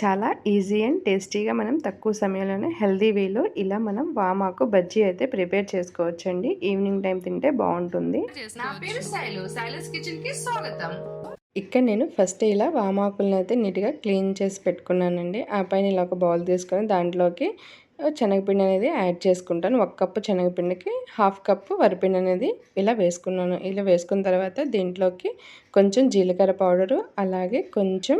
చాలా easy and టేస్టీగా మనం తక్కువ సమయంలోనే హెల్దీ వేలో ఇలా మనం వామాకు బజ్జీ అయితే ప్రిపేర్ చేసుకోవచ్చండి. ఈవినింగ్ టైం తింటే బాగుంటుంది. నా పేరు శైలు. శైలస్ కిచెన్కి స్వాగతం. ఇక్కడ నేను ఫస్ట్ ఇలా వామాకులను అయితే నీట్గా క్లీన్ చేసి పెట్టుకున్నానండి. ఆ పైన ఇలా ఒక బౌల్ తీసుకొని దాంట్లోకి శనగపిండి అనేది యాడ్ చేసుకుంటాను. ఒక కప్పు శనగపిండికి హాఫ్ కప్పు వరిపిండి అనేది ఇలా వేసుకున్నాను. ఇలా వేసుకున్న తర్వాత దీంట్లోకి కొంచెం జీలకర్ర పౌడరు అలాగే కొంచెం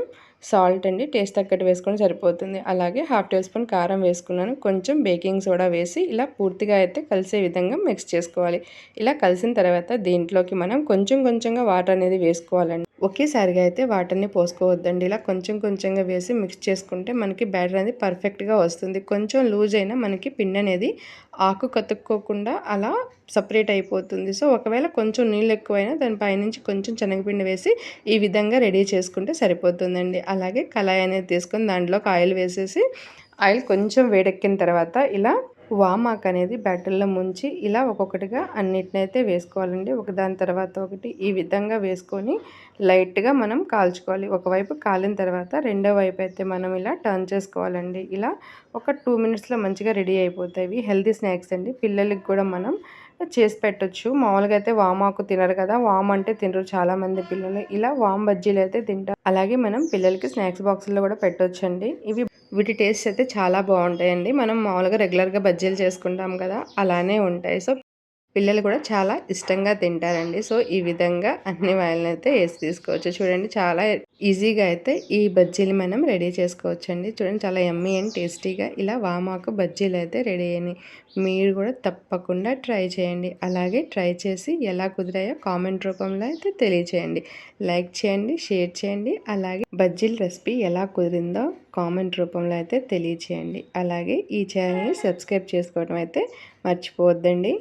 సాల్ట్ అండి. టేస్ట్ తగ్గట్టు వేసుకొని సరిపోతుంది. అలాగే హాఫ్ టేబుల్ స్పూన్ కారం వేసుకున్నాను. కొంచెం బేకింగ్ సోడా వేసి ఇలా పూర్తిగా అయితే కలిసే విధంగా మిక్స్ చేసుకోవాలి. ఇలా కలిసిన తర్వాత దీంట్లోకి మనం కొంచెం కొంచెంగా వాటర్ అనేది వేసుకోవాలండి. ఒకేసారిగా అయితే వాటర్ని పోసుకోవద్దండి. ఇలా కొంచెం కొంచెంగా వేసి మిక్స్ చేసుకుంటే మనకి బ్యాటర్ అనేది పర్ఫెక్ట్గా వస్తుంది. కొంచెం లూజ్ అయినా మనకి పిండి అనేది ఆకు కతుక్కోకుండా అలా సపరేట్ అయిపోతుంది. సో ఒకవేళ కొంచెం నీళ్ళు ఎక్కువైనా దాని పైనుంచి కొంచెం శనగపిండి వేసి ఈ విధంగా రెడీ చేసుకుంటే సరిపోతుందండి. అలాగే కళాయి అనేది తీసుకొని దాంట్లోకి ఆయిల్ వేసేసి ఆయిల్ కొంచెం వేడెక్కిన తర్వాత ఇలా వామాక్ అనేది బ్యాటర్లో ముంచి ఇలా ఒక్కొక్కటిగా అన్నిటినైతే వేసుకోవాలండి. ఒకదాని తర్వాత ఒకటి ఈ విధంగా వేసుకొని లైట్గా మనం కాల్చుకోవాలి. ఒకవైపు కాలిన తర్వాత రెండో వైపు అయితే మనం ఇలా టర్న్ చేసుకోవాలండి. ఇలా ఒక టూ మినిట్స్లో మంచిగా రెడీ అయిపోతాయి. హెల్తీ స్నాక్స్ అండి. పిల్లలకి కూడా మనం చేసి పెట్టచ్చు. మామూలుగా అయితే వామాకు తినరు కదా వామ్ అంటే తినరు చాలామంది పిల్లలు. ఇలా వామ్ బజ్జీలు అయితే తింటారు అలాగే మనం పిల్లలకి స్నాక్స్ బాక్సుల్లో కూడా పెట్టొచ్చండి. ఇవి వీటి టేస్ట్ అయితే చాలా బాగుంటాయండి. మనం మామూలుగా రెగ్యులర్గా బజ్జీలు చేసుకుంటాం కదా అలానే ఉంటాయి. సో పిల్లలు కూడా చాలా ఇష్టంగా తింటారండి. సో ఈ విధంగా అన్ని వాయిల్ని అయితే వేసి తీసుకోవచ్చు. చూడండి చాలా ఈజీగా అయితే ఈ బజ్జీలు మనం రెడీ చేసుకోవచ్చు అండి చూడండి చాలా ఎమ్మీ అండ్ టేస్టీగా ఇలా వామాకు బజ్జీలు అయితే రెడీ అయినాయి. మీరు కూడా తప్పకుండా ట్రై చేయండి. అలాగే ట్రై చేసి ఎలా కుదిరాయో కామెంట్ రూపంలో అయితే తెలియచేయండి. లైక్ చేయండి షేర్ చేయండి. అలాగే బజ్జీల రెసిపీ ఎలా కుదిరిందో కామెంట్ రూపంలో అయితే తెలియచేయండి. అలాగే ఈ ఛానల్ని సబ్స్క్రైబ్ చేసుకోవడం అయితే మర్చిపోవద్దండి.